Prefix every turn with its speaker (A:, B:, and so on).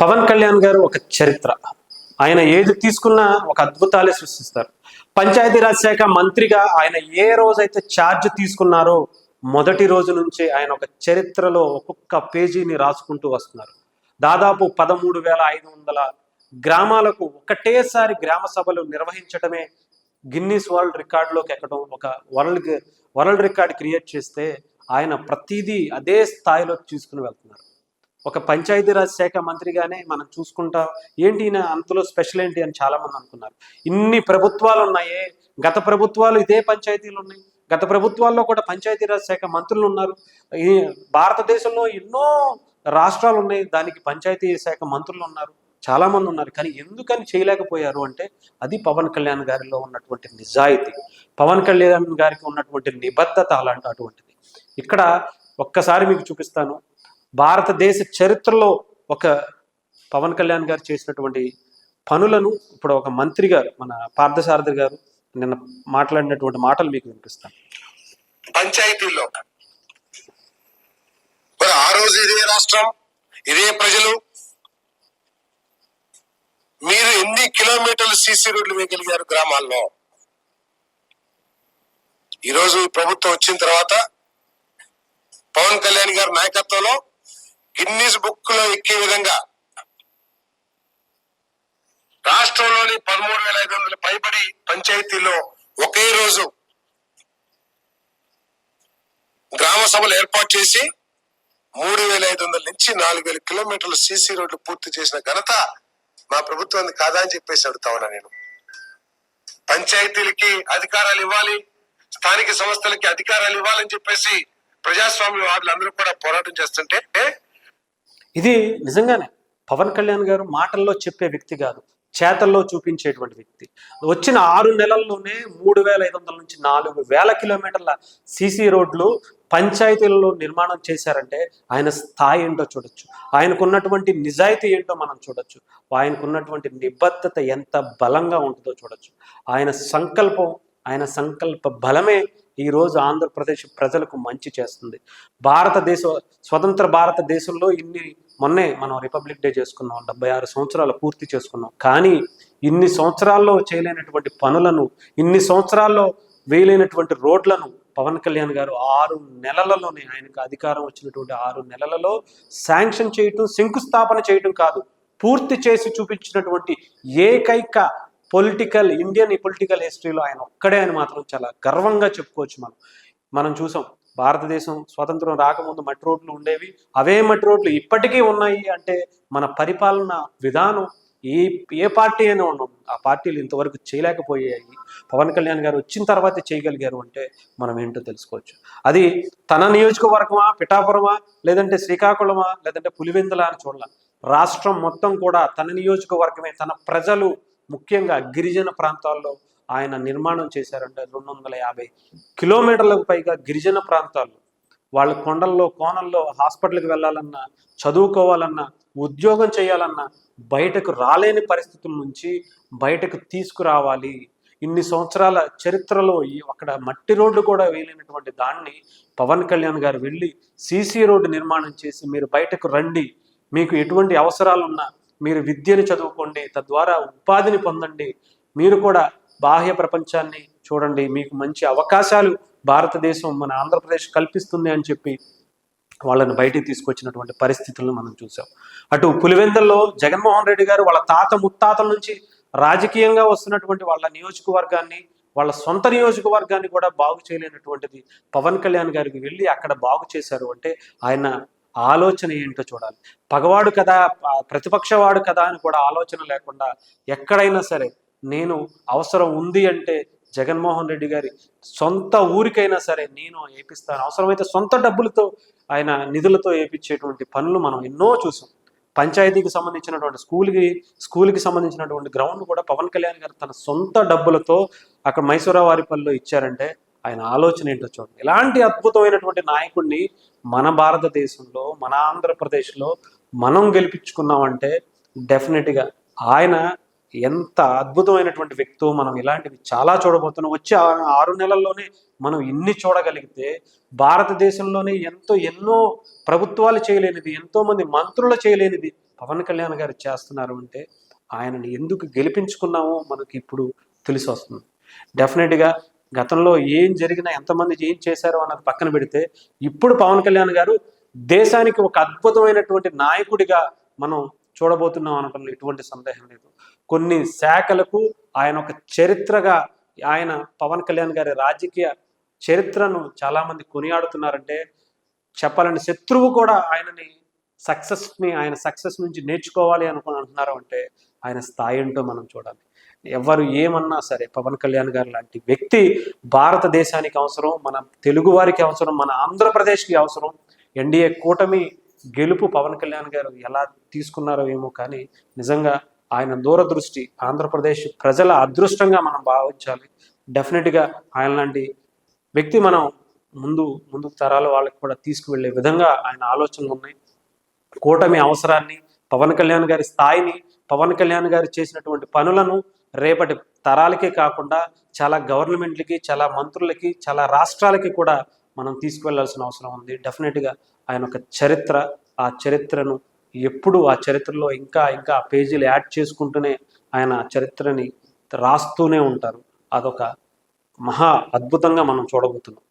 A: పవన్ కళ్యాణ్ గారు ఒక చరిత్ర. ఆయన ఏది తీసుకున్నా ఒక అద్భుతాలే సృష్టిస్తారు. పంచాయతీరాజ్ శాఖ మంత్రిగా ఆయన ఏ రోజైతే ఛార్జ్ తీసుకున్నారో మొదటి రోజు నుంచి ఆయన ఒక చరిత్రలో ఒక్కొక్క పేజీని రాసుకుంటూ వస్తున్నారు. దాదాపు పదమూడు వేల ఐదు వందల గ్రామాలకు ఒకటేసారి గ్రామ సభలు నిర్వహించడమే గిన్నీస్ వరల్డ్ రికార్డులోకి ఎక్కడం ఒక వరల్డ్ వరల్డ్ రికార్డ్ క్రియేట్ చేస్తే ఆయన ప్రతిదీ అదే స్థాయిలో తీసుకుని వెళ్తున్నారు. ఒక పంచాయతీరాజ్ శాఖ మంత్రిగానే మనం చూసుకుంటా ఏంటి ఈయన అంతలో స్పెషల్ ఏంటి అని చాలామంది అనుకున్నారు. ఇన్ని ప్రభుత్వాలు ఉన్నాయే. గత ప్రభుత్వాలు ఇదే పంచాయతీలు ఉన్నాయి. గత ప్రభుత్వాల్లో కూడా పంచాయతీరాజ్ శాఖ మంత్రులు ఉన్నారు. ఈ భారతదేశంలో ఎన్నో రాష్ట్రాలు ఉన్నాయి. దానికి పంచాయతీ శాఖ మంత్రులు ఉన్నారు. చాలామంది ఉన్నారు. కానీ ఎందుకని చేయలేకపోయారు అంటే అది పవన్ కళ్యాణ్ గారిలో ఉన్నటువంటి నిజాయితీ. పవన్ కళ్యాణ్ గారికి ఉన్నటువంటి నిబద్ధత అలాంటి అటువంటిది. ఇక్కడ ఒక్కసారి మీకు చూపిస్తాను. భారతదేశ చరిత్రలో ఒక పవన్ కళ్యాణ్ గారు చేసినటువంటి పనులను ఇప్పుడు ఒక మంత్రి గారు మన పార్థసారథి గారు నిన్న మాట్లాడినటువంటి మాటలు మీకు వినిపిస్తాను.
B: పంచాయతీల్లో. మరి ఆ రోజు ఇదే రాష్ట్రం ఇదే ప్రజలు. మీరు ఎన్ని కిలోమీటర్లు సీసీ రోడ్లు వేయగలిగారు గ్రామాల్లో? ఈరోజు ప్రభుత్వం వచ్చిన తర్వాత పవన్ కళ్యాణ్ గారి నాయకత్వంలో గిన్నీస్ బుక్లో ఎక్కే విధంగా. రాష్ట్రంలోని పదమూడు వేల ఐదు వందల పైబడి పంచాయతీలో ఒకే రోజు గ్రామ సభలు ఏర్పాటు చేసి మూడు వేల ఐదు వందల నుంచి నాలుగు వేల కిలోమీటర్ల సీసీ రోడ్లు పూర్తి చేసిన ఘనత మా ప్రభుత్వాన్ని కాదా అని చెప్పేసి అడుగుతా ఉన్నా నేను. పంచాయతీలకి అధికారాలు ఇవ్వాలి స్థానిక సంస్థలకి అధికారాలు ఇవ్వాలని చెప్పేసి ప్రజాస్వామ్య వాదులందరూ కూడా పోరాటం చేస్తుంటే
A: ఇది నిజంగానే పవన్ కళ్యాణ్ గారు మాటల్లో చెప్పే వ్యక్తి కాదు చేతల్లో చూపించేటువంటి వ్యక్తి. వచ్చిన ఆరు నెలల్లోనే మూడు వేల ఐదు వందల నుంచి నాలుగు వేల కిలోమీటర్ల సీసీ రోడ్లు పంచాయతీలలో నిర్మాణం చేశారంటే ఆయన స్థాయి ఏంటో చూడొచ్చు. ఆయనకున్నటువంటి నిజాయితీ ఏంటో మనం చూడొచ్చు. ఆయనకున్నటువంటి నిబద్ధత ఎంత బలంగా ఉంటుందో చూడొచ్చు. ఆయన సంకల్పం ఆయన సంకల్ప బలమే ఈరోజు ఆంధ్రప్రదేశ్ ప్రజలకు మంచి చేస్తుంది. భారతదేశ స్వతంత్ర భారతదేశంలో ఇన్ని మొన్నే మనం రిపబ్లిక్ డే చేసుకున్నాం డెబ్బై ఆరు సంవత్సరాలు పూర్తి చేసుకున్నాం. కానీ ఇన్ని సంవత్సరాల్లో చేయలేనటువంటి పనులను ఇన్ని సంవత్సరాల్లో వేయలేనటువంటి రోడ్లను పవన్ కళ్యాణ్ గారు ఆరు నెలలలోనే ఆయనకు అధికారం వచ్చినటువంటి ఆరు నెలలలో శాంక్షన్ చేయటం శంకుస్థాపన చేయటం కాదు. పూర్తి చేసి చూపించినటువంటి ఏకైక పొలిటికల్ ఇండియన్ పొలిటికల్ హిస్టరీలో ఆయన ఒక్కడే అని మాత్రం చాలా గర్వంగా చెప్పుకోవచ్చు మనం. మనం చూసాం భారతదేశం స్వతంత్రం రాకముందు మట్టి రోడ్లు ఉండేవి. అవే మట్టి రోడ్లు ఇప్పటికీ ఉన్నాయి అంటే మన పరిపాలన విధానం ఏ ఏ పార్టీ అయినా ఉన్నాం ఆ పార్టీలు ఇంతవరకు చేయలేకపోయాయి. పవన్ కళ్యాణ్ గారు వచ్చిన తర్వాతే చేయగలిగారు అంటే మనం ఏంటో తెలుసుకోవచ్చు. అది తన నియోజకవర్గమా పిఠాపురమా లేదంటే శ్రీకాకుళమా లేదంటే పులివెందుల అని చూడాల. రాష్ట్రం మొత్తం కూడా తన నియోజకవర్గమే తన ప్రజలు ముఖ్యంగా గిరిజన ప్రాంతాల్లో ఆయన నిర్మాణం చేశారంటే రెండు వందల యాభై కిలోమీటర్లకు పైగా గిరిజన ప్రాంతాల్లో వాళ్ళ కొండల్లో కోణల్లో హాస్పిటల్కి వెళ్ళాలన్నా చదువుకోవాలన్నా ఉద్యోగం చేయాలన్నా బయటకు రాలేని పరిస్థితుల నుంచి బయటకు తీసుకురావాలి. ఇన్ని సంవత్సరాల చరిత్రలో ఈ అక్కడ మట్టి రోడ్డు కూడా వేయలేనటువంటి దాన్ని పవన్ కళ్యాణ్ గారు వెళ్ళి సీసీ రోడ్డు నిర్మాణం చేసి మీరు బయటకు రండి మీకు ఎటువంటి అవసరాలున్నా మీరు విద్యను చదువుకోండి తద్వారా ఉపాధిని పొందండి. మీరు కూడా బాహ్య ప్రపంచాన్ని చూడండి. మీకు మంచి అవకాశాలు భారతదేశం మన ఆంధ్రప్రదేశ్ కల్పిస్తుంది అని చెప్పి వాళ్ళని బయటికి తీసుకొచ్చినటువంటి పరిస్థితులను మనం చూసాం అటు పులివెందుల్లో జగన్మోహన్ రెడ్డి గారు వాళ్ళ తాత ముత్తాతల నుంచి రాజకీయంగా వస్తున్నటువంటి వాళ్ళ నియోజకవర్గాన్ని వాళ్ళ సొంత నియోజకవర్గాన్ని కూడా బాగు చేయలేనటువంటిది పవన్ కళ్యాణ్ గారికి వెళ్ళి అక్కడ బాగు చేశారు అంటే ఆయన ఆలోచన ఏంటో చూడాలి. పగవాడు కదా ప్రతిపక్షవాడు కదా అని కూడా ఆలోచన లేకుండా ఎక్కడైనా సరే నేను అవసరం ఉంది అంటే జగన్మోహన్ రెడ్డి గారి సొంత ఊరికైనా సరే నేను ఏపిస్తాను. అవసరమైతే సొంత డబ్బులతో ఆయన నిధులతో ఏపించేటువంటి పనులు మనం ఎన్నో చూసాం. పంచాయతీకి సంబంధించినటువంటి స్కూల్కి స్కూల్కి సంబంధించినటువంటి గ్రౌండ్ కూడా పవన్ కళ్యాణ్ గారు తన సొంత డబ్బులతో అక్కడ మైసూరావారిపల్లిలో ఇచ్చారంటే ఆయన ఆలోచన ఏంటో చూడండి. ఇలాంటి అద్భుతమైనటువంటి నాయకుడిని మన భారతదేశంలో మన ఆంధ్రప్రదేశ్లో మనం గెలిపించుకున్నామంటే డెఫినెట్గా ఆయన ఎంత అద్భుతమైనటువంటి వ్యక్తో మనం ఇలాంటివి చాలా చూడబోతున్నాం. వచ్చే ఆరు నెలల్లోనే మనం ఇన్ని చూడగలిగితే భారతదేశంలోనే ఎంతో ఎన్నో ప్రభుత్వాలు చేయలేనిది ఎంతో మంది మంత్రులు చేయలేనిది పవన్ కళ్యాణ్ గారు చేస్తున్నారు అంటే ఆయనని ఎందుకు గెలిపించుకున్నామో మనకి ఇప్పుడు తెలిసి వస్తుంది. డెఫినెట్గా గతంలో ఏం జరిగినా ఎంతమంది ఏం చేశారో అన్నది పక్కన పెడితే ఇప్పుడు పవన్ కళ్యాణ్ గారు దేశానికి ఒక అద్భుతమైనటువంటి నాయకుడిగా మనం చూడబోతున్నాం అనటంలో ఎటువంటి సందేహం లేదు. కొన్ని శాఖలకు ఆయన ఒక చరిత్రగా ఆయన పవన్ కళ్యాణ్ గారి రాజకీయ చరిత్రను చాలామంది కొనియాడుతున్నారంటే చెప్పాలని శత్రువు కూడా ఆయనని సక్సెస్ని ఆయన సక్సెస్ నుంచి నేర్చుకోవాలి అనుకుని అంటున్నారు అంటే ఆయన స్థాయి ఏంటో మనం చూడాలి. ఎవరు ఏమన్నా సరే పవన్ కళ్యాణ్ గారు లాంటి వ్యక్తి భారతదేశానికి అవసరం మన తెలుగు వారికి అవసరం మన ఆంధ్రప్రదేశ్కి అవసరం. ఎన్డీఏ కూటమి గెలుపు పవన్ కళ్యాణ్ గారు ఎలా తీసుకున్నారో ఏమో కానీ నిజంగా ఆయన దూరదృష్టి ఆంధ్రప్రదేశ్ ప్రజల అదృష్టంగా మనం భావించాలి. డెఫినెట్గా ఆయన లాంటి వ్యక్తి మనం ముందు ముందు తరాల వాళ్ళకి కూడా తీసుకువెళ్ళే విధంగా ఆయన ఆలోచనలు ఉన్నాయి. కూటమి అవసరాన్ని పవన్ కళ్యాణ్ గారి స్థాయిని పవన్ కళ్యాణ్ గారు చేసినటువంటి పనులను రేపటి తరాలకే కాకుండా చాలా గవర్నమెంట్లకి చాలా మంత్రులకి చాలా రాష్ట్రాలకి కూడా మనం తీసుకువెళ్ళాల్సిన అవసరం ఉంది. డెఫినెట్గా ఆయన ఒక చరిత్ర ఆ చరిత్రను ఎప్పుడు ఆ చరిత్రలో ఇంకా ఇంకా పేజీలు యాడ్ చేసుకుంటూనే ఆయన చరిత్రని రాస్తూనే ఉంటారు. అదొక మహా అద్భుతంగా మనం చూడబోతున్నాం.